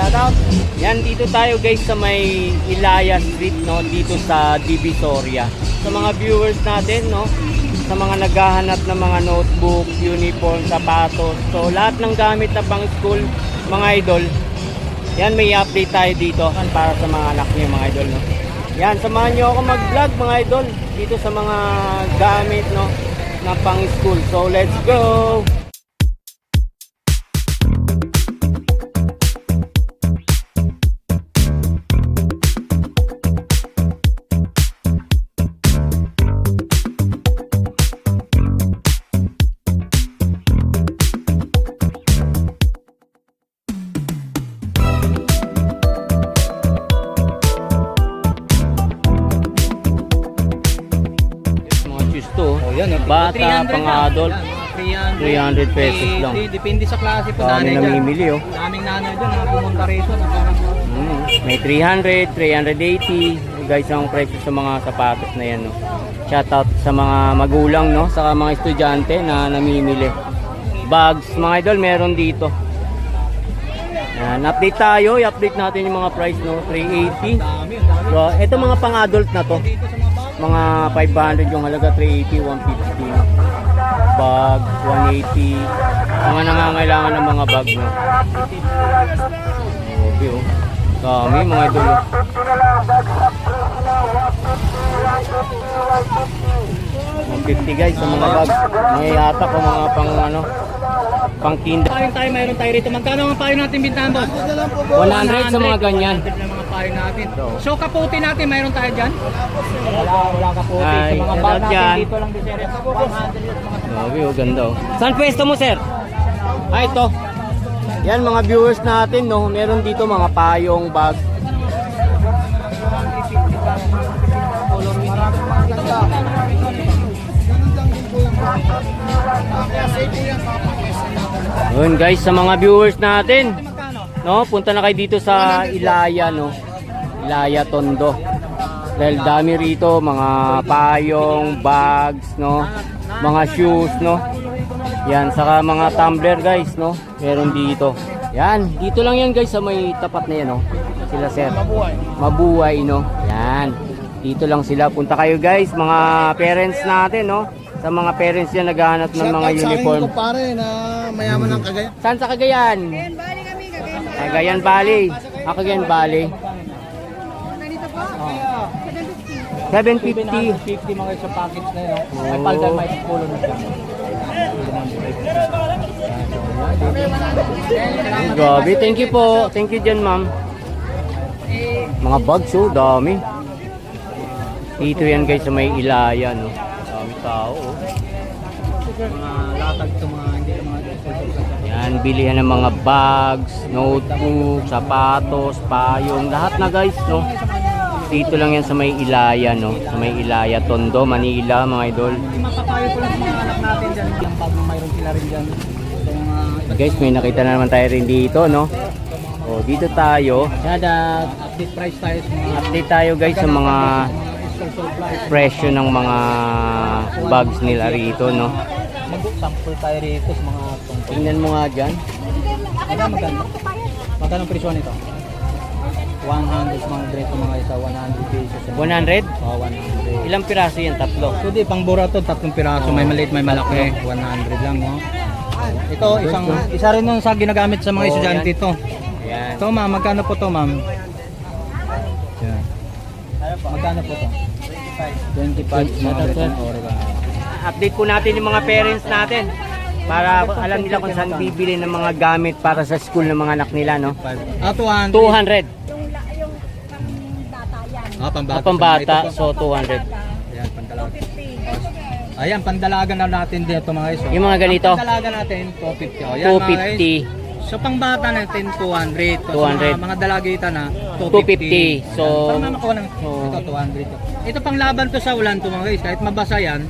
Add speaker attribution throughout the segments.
Speaker 1: Shoutout. Yan, dito tayo guys sa may Ilaya Street, no? Dito sa Divisoria. Sa mga viewers natin, no? Sa mga naghahanap ng mga notebook, uniform, sapatos. So, lahat ng gamit na pang school, mga idol. Yan, may update tayo dito para sa mga anak niyo, mga idol, no? Yan, samahan niyo ako mag-vlog, mga idol. Dito sa mga gamit, no? Na pang school. So, let's go!
Speaker 2: Yan. oh.
Speaker 1: Bata,
Speaker 2: 300
Speaker 1: pang
Speaker 2: lang.
Speaker 1: adult.
Speaker 2: Yan,
Speaker 1: 300 pesos lang.
Speaker 2: Depende sa klase po
Speaker 1: Dami namimili, oh.
Speaker 2: Daming nanay dyan na pumunta rito. na parang,
Speaker 1: Mm, may 300, 380. Guys, ang presyo sa mga sapatos na yan, no. Shoutout sa mga magulang, no, sa mga estudyante na namimili. Bags, mga idol, meron dito. Yan, update tayo, i-update natin yung mga price, no, 380.
Speaker 2: dami. ang dami.
Speaker 1: So, ito mga pang-adult na to.
Speaker 2: Dito sa mga bag.
Speaker 1: Mga 500 yung halaga, 380, 150. Bag, 180. Mga nangangailangan ng mga bag, no. Grabe, oh. Dami, mga idol. oh. 150 guys sa mga bag. Mga yata ko mga pang ano, pang kinda.
Speaker 2: Payong tayo, mayroon tayo rito. Magkano ang payo natin bintahan boss?
Speaker 1: 100 sa mga ganyan.
Speaker 2: 100 lang mga payo natin.
Speaker 1: So.
Speaker 2: Kaputi natin, mayroon tayo dyan? Wala, wala kaputi.
Speaker 1: Ay,
Speaker 2: sa mga
Speaker 1: out
Speaker 2: natin
Speaker 1: dyan.
Speaker 2: dito lang din sir. 100 yung mga
Speaker 1: Grabe, oh, ganda oh. Saan pwesto mo, sir? Ah, ito. Yan, mga viewers natin, no? Meron dito mga payong, bag. Yun guys, sa mga viewers natin, no? Punta na kayo dito sa Ilaya, no? Ilaya Tondo. Dahil dami rito, mga payong, bags, no? Mga shoes, no? Yan, saka mga tumbler guys, no? Meron dito. Yan, dito lang yan guys sa may tapat na yan, no? Sila sir.
Speaker 2: Mabuhay,
Speaker 1: no? Yan. Dito lang sila. Punta kayo guys, mga parents natin, no? Sa mga parents yan naghahanap ng mga uniform.
Speaker 3: Sa pare na mayaman ng Cagayan.
Speaker 1: Saan sa Cagayan?
Speaker 4: Cagayan Valley kami, Cagayan Valley.
Speaker 1: Cagayan Valley. Ah, Cagayan Valley.
Speaker 4: Ganito po,
Speaker 2: Ah.
Speaker 4: 750.
Speaker 1: 750.
Speaker 2: 50 mga sa package na yun.
Speaker 1: Oh.
Speaker 2: May paldan, may pulo na dyan.
Speaker 1: Grabe, thank you po. Thank you dyan, ma'am. Mga bags, oh, dami. Dito yan guys sa may Ilaya, no? Tao.
Speaker 2: Mga latag ito, mga hindi mga
Speaker 1: Yan, bilihan ng mga bags, notebook, sapatos, payong, lahat na guys, no? Dito lang yan sa may Ilaya, no? Sa may Ilaya, Tondo, Manila, mga idol.
Speaker 2: Mapapayo ko lang sa mga anak natin dyan. Yung bag na mayroon sila rin dyan. Iba't
Speaker 1: Guys, may nakita na naman tayo rin dito, no? O, dito tayo.
Speaker 2: Kada update price tayo sa mga
Speaker 1: Update tayo guys sa mga. Presyo ng mga bags nila rito, no?
Speaker 2: Mag-sample tayo rito sa mga tungkol.
Speaker 1: Tingnan mo nga dyan.
Speaker 2: Magkano? Magkano ang presyo nito? 100 sa mga dito mga isa, 100 pesos.
Speaker 1: 100?
Speaker 2: Oh, 100.
Speaker 1: Ilang piraso yan? Tatlo.
Speaker 2: So di pang bura to, tatlong piraso, may maliit, may malaki. 100 lang, no? Ito, isang isa rin nun sa ginagamit sa mga
Speaker 1: Oo,
Speaker 2: estudyante
Speaker 1: yan.
Speaker 2: ito. Ma'am, magkano po to, ma'am? Magkano po to? 25 mga. Britain Oregon.
Speaker 1: Update po natin yung mga parents natin. Para alam nila kung saan bibili ng mga gamit para sa school ng mga anak nila, no?
Speaker 2: Ah, 200.
Speaker 1: 200.
Speaker 2: Ah, pambata.
Speaker 1: At pambata, so 200.
Speaker 2: Ayan, pandalaga. Ayan, pandalaga na natin dito mga iso.
Speaker 1: Yung mga ganito,
Speaker 2: Pandalaga natin, 250. Oh, yan, mga guys.
Speaker 1: 250.
Speaker 2: So pang bata natin 200. So,
Speaker 1: 200.
Speaker 2: Sa mga, mga dalagita na
Speaker 1: 250.
Speaker 2: 250.
Speaker 1: So,
Speaker 2: Para makuha ng
Speaker 1: so-
Speaker 2: ito 200. to. Ito pang laban to sa ulan to mga guys. Kahit mabasa yan,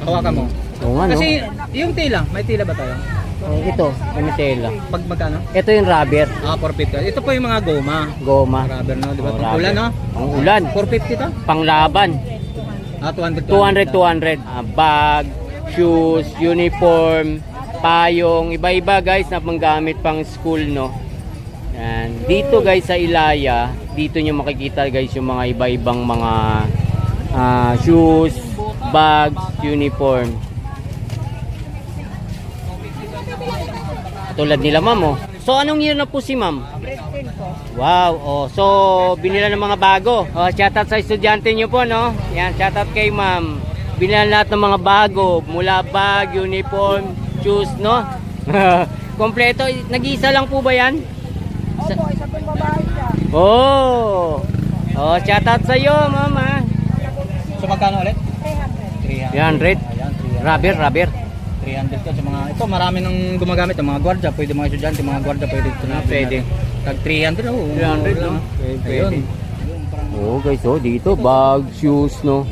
Speaker 2: hawakan mo.
Speaker 1: Oo nga, no?
Speaker 2: Kasi yung tila, may tila ba tayo?
Speaker 1: Oh, ito, Manitela.
Speaker 2: Pag magkano?
Speaker 1: Ito yung rubber,
Speaker 2: Ah, 450. Ito po yung mga goma.
Speaker 1: goma.
Speaker 2: Rubber no, di ba?
Speaker 1: Oh,
Speaker 2: ulan no?
Speaker 1: Ang ulan.
Speaker 2: 450 to?
Speaker 1: Panglaban.
Speaker 2: Ah, 200.
Speaker 1: 200, 200. Ah, bag, shoes, uniform, payong, iba-iba guys na panggamit pang school, no? Yan. Dito guys sa Ilaya, dito nyo makikita guys yung mga iba-ibang mga ah, shoes, bags, uniform. Tulad nila ma'am oh. So anong year na po si ma'am? Wow, oh. So binila ng mga bago. Oh, shoutout sa estudyante nyo po no. Yan, shoutout kay ma'am. Binila lahat ng mga bago, mula bag, uniform, shoes no. Kompleto, nag-iisa lang po ba yan?
Speaker 4: Opo, isa pong babae siya.
Speaker 1: Oh. Oh, shoutout sa iyo, mama.
Speaker 2: So magkano ulit?
Speaker 4: 300.
Speaker 2: 300.
Speaker 1: 300.
Speaker 2: Ayan, 300.
Speaker 1: Rubber, rubber.
Speaker 2: 300 ka sa mga ito marami nang gumagamit ang mga gwardiya pwede mga estudyante mga gwardiya pwede ito
Speaker 1: Ah, pwede.
Speaker 2: tag 300 oh
Speaker 1: 300, no?
Speaker 2: Pwede,
Speaker 1: Pwede.
Speaker 2: ayun parang
Speaker 1: Oh, guys, oh, dito bag, shoes no.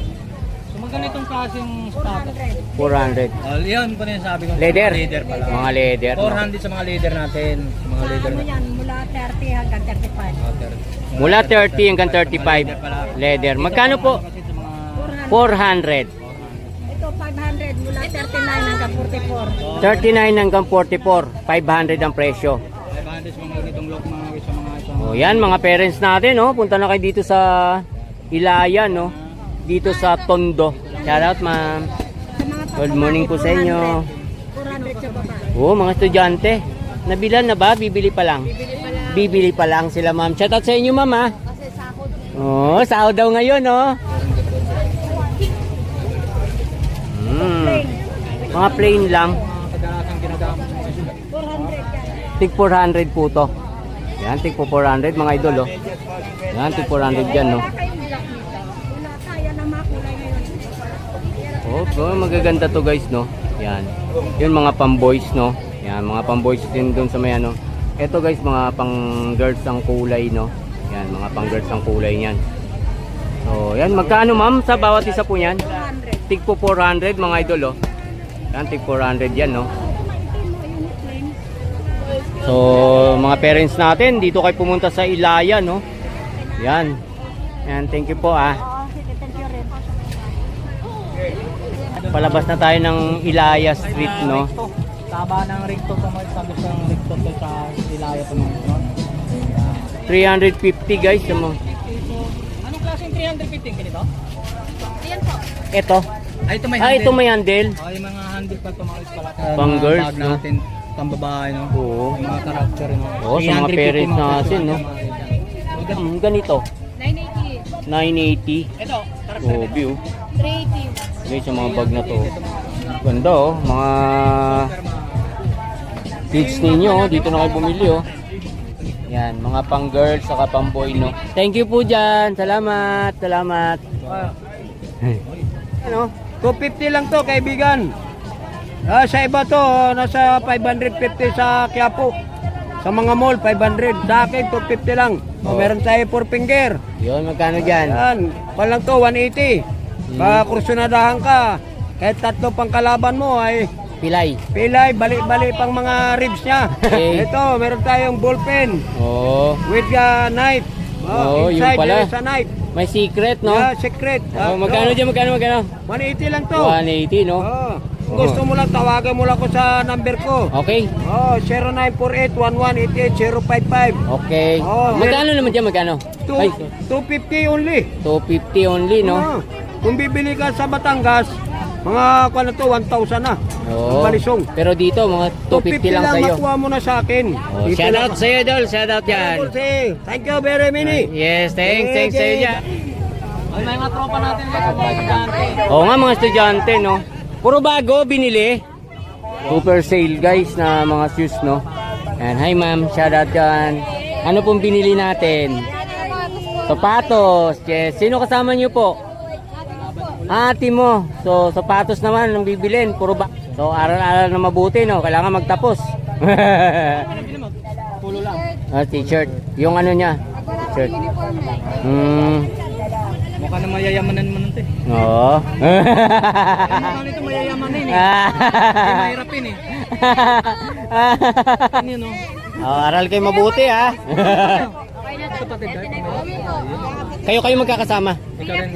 Speaker 2: So magganitong klaseng status
Speaker 1: 400.
Speaker 2: oh, yan pa rin sabi ko
Speaker 1: Leather.
Speaker 2: leather pala
Speaker 1: Mga leather. no?
Speaker 2: 400 sa mga leather natin sa mga leather
Speaker 4: Ano
Speaker 2: natin
Speaker 4: yan, mula 30 hanggang 35.
Speaker 2: Oh, ter-
Speaker 1: Mula 30 hanggang
Speaker 2: Mga
Speaker 1: 35.
Speaker 2: leather pala.
Speaker 1: Leather.
Speaker 2: Dito
Speaker 1: Magkano po?
Speaker 2: Kasi sa mga
Speaker 4: 400.
Speaker 1: 400.
Speaker 4: Ito 500 mula 39 hanggang 44.
Speaker 1: 39 hanggang 44. 500 ang presyo.
Speaker 2: 500 sa mga ganitong look mga sa mga sa
Speaker 1: Oh, yan mga parents natin, no. Punta na kayo dito sa Ilaya, no. Dito sa Tondo. Shout out, ma'am. Good morning po sa inyo.
Speaker 4: 400 sa baba.
Speaker 1: Oh, mga estudyante. Nabilan na ba? Bibili pa lang. Bibili pa lang sila, ma'am. Shout out sa inyo, ma'am, ha. Oh, sahod daw ngayon, no. Hmm. Mga plain lang.
Speaker 2: mga kadalasang ginagamit sa mga estudyante
Speaker 4: 400 yan.
Speaker 1: Tig 400 po to. Yan, tig po 400 mga idol, oh. Yan, tig 400 yan, no. Bro, magaganda to guys, no. Yan. Yun mga pang-boys, no. Yan, mga pang-boys din dun sa may ano. Ito guys, mga pang-girls ang kulay, no. Yan, mga pang-girls ang kulay niyan. So, yan, magkano ma'am sa bawat isa po yan?
Speaker 4: 400.
Speaker 1: Tig po 400 mga idol, oh. Yan, tig 400 yan, no. So, mga parents natin, dito kayo pumunta sa Ilaya, no. Yan. Yan, thank you po, ah.
Speaker 4: Oo, sige, thank you rin.
Speaker 1: Palabas na tayo ng Ilaya Street, no.
Speaker 2: Taba ng Ricto sa mga sabi sa Ricto to sa Ilaya pa mga no?
Speaker 1: 350 guys, mga-
Speaker 2: Anong klaseng 315 ganito?
Speaker 1: Ito.
Speaker 2: Ay, ito may
Speaker 1: Ah, ito may handle.
Speaker 2: Oh, yung mga handle pa tumakis pala.
Speaker 1: Pang girls, no?
Speaker 2: natin, pang babae, no?
Speaker 1: Oo.
Speaker 2: Yung mga character, no?
Speaker 1: Oo, sa mga
Speaker 2: 350
Speaker 1: parents natin, no? Hmm, ganito.
Speaker 4: 980.
Speaker 1: 980.
Speaker 2: Ito, character.
Speaker 1: Oh, view.
Speaker 4: 380.
Speaker 1: Guys, yung mga bag na to. Ganda oh. Mga kids ninyo, oh. dito na kayo bumili oh. Yan, mga pang girls saka pang boy no. Thank you po dyan. Salamat, salamat.
Speaker 3: Ano? 250 lang to, kaibigan. Ah, sa iba to, nasa 550 sa Quiapo. Sa mga mall, 500. Sa akin, 250 lang.
Speaker 1: Oh.
Speaker 3: Meron tayo 4 finger.
Speaker 1: Yun, magkano dyan?
Speaker 3: Yan, palang to, 180. Baka kursunadahan ka. Kahit tatlo pang kalaban mo ay
Speaker 1: Pilay.
Speaker 3: pilay, bali-bali pang mga ribs niya.
Speaker 1: Okay.
Speaker 3: Ito, meron tayong ballpen
Speaker 1: Oh,
Speaker 3: with uh, knife.
Speaker 1: Oh, yun
Speaker 3: inside
Speaker 1: pala.
Speaker 3: there is a knife.
Speaker 1: may secret no?
Speaker 3: Yeah, secret.
Speaker 1: Oh,
Speaker 3: Ah,
Speaker 1: magkano
Speaker 3: no.
Speaker 1: dyan, magkano, magkano?
Speaker 3: 180 lang to.
Speaker 1: 180 no?
Speaker 3: Oh. Kung gusto mo lang, tawagan mo lang ko sa number ko.
Speaker 1: Okay.
Speaker 3: Oh, 0948-1188-055.
Speaker 1: Okay.
Speaker 3: Oh,
Speaker 1: magkano naman dyan, magkano?
Speaker 3: Two-
Speaker 1: Ay,
Speaker 3: 250 only.
Speaker 1: 250 only, no?
Speaker 3: Oh. Kung bibili ka sa Batangas, mga kung ano to, 1,000 na.
Speaker 1: Oo.
Speaker 3: Ang balisong.
Speaker 1: Pero dito, mga 250 lang sa'yo.
Speaker 3: makuha mo na sa akin.
Speaker 1: Oh,
Speaker 3: Dito
Speaker 1: shout
Speaker 3: lang.
Speaker 1: out sa'yo, Dol. Shout out yan.
Speaker 3: Thank you very many.
Speaker 1: Yes, thanks, thanks sa'yo dyan.
Speaker 2: Ay, may mga tropa natin dito, mga estudyante.
Speaker 1: Oo nga, mga estudyante, no? Puro bago, binili. Super sale, guys, na mga shoes, no? And hi, ma'am. Shout out yan. Ano pong binili natin? Sapatos. Yes. Sino kasama niyo po? Ate mo. So, sapatos naman ang bibilin. Puro ba? So, aral-aral na mabuti, no? Kailangan magtapos.
Speaker 2: Pulo lang.
Speaker 1: ah, t-shirt. Yung ano niya? T-shirt. Hmm.
Speaker 2: Mukha na mayayamanan mo nun, te.
Speaker 1: Oo.
Speaker 2: Mukha nito mayayamanin, eh. Hindi mahirapin, eh. Ano yun, no?
Speaker 1: oh, aral kayo mabuti, ha? Kayo kayo magkakasama.
Speaker 2: Ikaw rin.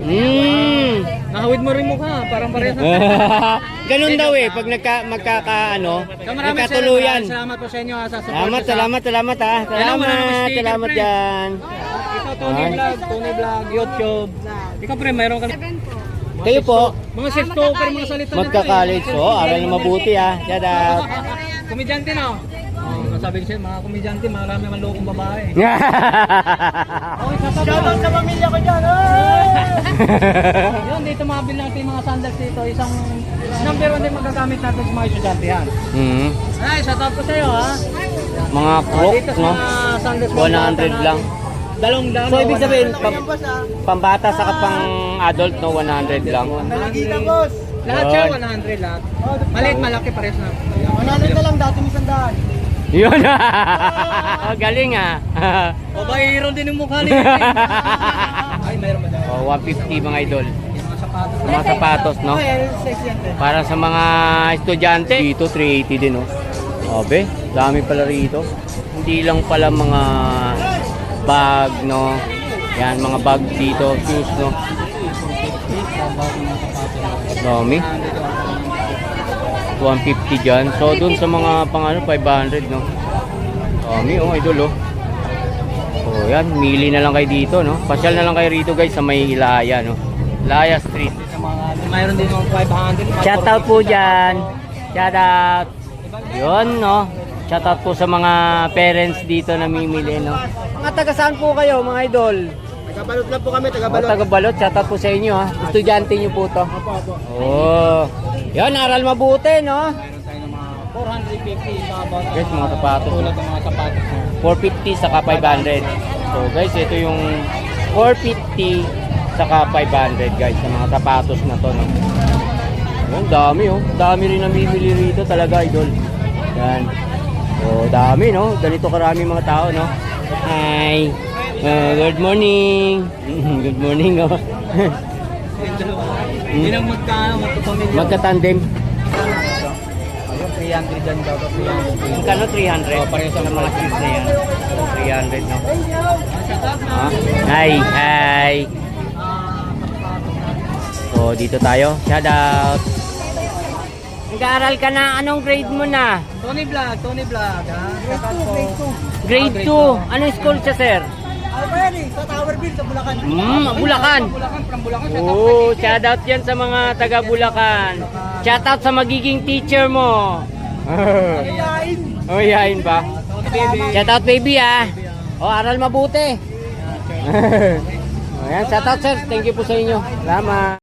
Speaker 1: Mm.
Speaker 2: Nahawid mo rin mukha, parang parehas.
Speaker 1: Ganun daw eh, pag nagka, magkaka, ano,
Speaker 2: So, maraming
Speaker 1: nagkatuluyan.
Speaker 2: Salamat po sa inyo ha, sa support.
Speaker 1: Salamat,
Speaker 2: sa-
Speaker 1: salamat, salamat ha.
Speaker 2: Na ng
Speaker 1: Salamat, salamat dyan.
Speaker 2: Ikaw, Tony. Vlog, Tony Vlog, YouTube. Ikaw pre, mayroon ka
Speaker 1: Kayo po,
Speaker 2: Mga sex talker, mga salita
Speaker 1: magka-college. Oh, aral na mabuti ha. Shout out.
Speaker 2: Komedyante na. Oh, sabi ko sa'yo, mga komedyante, marami man lokong babae. Shoutout sa pamilya ko dyan! Yun, dito mabil natin yung mga sandals dito. Isang number one din magagamit natin sa mga estudyante yan.
Speaker 1: mm.
Speaker 2: Ay, shoutout ko sa'yo ha.
Speaker 1: Mga
Speaker 2: Oh,
Speaker 1: crocs,
Speaker 2: dito sa
Speaker 1: no?
Speaker 2: mga sandals
Speaker 1: 100 lang.
Speaker 2: Dalong dalo.
Speaker 1: So, ibig sabihin, pam, pambata sa pang adult, no? 100 lang.
Speaker 2: Nakikita boss. Lahat siya
Speaker 1: Yun.
Speaker 2: 100 lahat. Maliit, malaki pares na.
Speaker 3: 100 na lang dati isang daan.
Speaker 1: Yun. Galing ah.
Speaker 2: O, bayron din yung mukha niya. Ay, mayroon ba dyan?
Speaker 1: oh, 150 mga idol.
Speaker 2: Yung mga sapatos.
Speaker 1: Mga sapatos, no? Para sa mga estudyante, dito 380 din, no? Obe, dami pala rito. Hindi lang pala mga bag, no? Yan, mga bag dito, shoes, no? Dami. 150 dyan. So, dun sa mga pang ano, 500, no? Dami, oh, idol, oh. Oh, yan, mili na lang kayo dito, no? Pasyal na lang kayo rito, guys, sa may Ilaya, no? Ilaya Street.
Speaker 2: Sa mga, mayroon din mga 500. mga
Speaker 1: Shout out po
Speaker 2: 450
Speaker 1: dyan. Shout out. Yun, no? Shout out po sa mga parents dito na mimili, no? Mga taga saan po kayo, mga idol?
Speaker 3: Tagabalot lang po kami,
Speaker 1: Mga taga Balot, shout out po sa inyo, ha? Estudyante nyo po to. Oh. Yan, aral mabuti, no?
Speaker 2: Mayroon tayo ng mga 450 sa about.
Speaker 1: Guys, mga sapatos.
Speaker 2: Tulad ng mga sapatos. mo.
Speaker 1: 450 saka 500. So, guys, ito yung 450 saka 500, guys, sa mga sapatos na to, no? Yan, dami, oh. Dami rin namimili rito talaga, idol. Yan. So, dami, no? Ganito karami mga tao, no? Hi. Uh, good morning. good morning, oh.
Speaker 2: Hindi nang magkano, magkapamilya.
Speaker 1: Magka-tandem.
Speaker 2: Ayun, 300 dyan daw. 300.
Speaker 1: Magkano 300?
Speaker 2: Oh, pareho sa
Speaker 1: mga shoes na yan. 300, no? Ha? Hi, hi. So, dito tayo. Shout out. Nag-aaral ka na. Anong grade mo na?
Speaker 2: Tony Vlog, Tony Vlog. Ha? Shout out po.
Speaker 1: Grade
Speaker 2: Ah,
Speaker 1: 2. Anong school siya, sir?
Speaker 3: Ano ba yan eh? Sa Towerville, sa Bulacan.
Speaker 1: Hmm, Bulacan.
Speaker 2: Bulacan, from Bulacan.
Speaker 1: Oh, shout out yan sa mga taga Bulacan. Shout out sa magiging teacher mo. oh, yain ba? Shout out baby ah. Oh, aral mabuti. Ayan, shout out sir. Thank you po sa inyo. Salamat.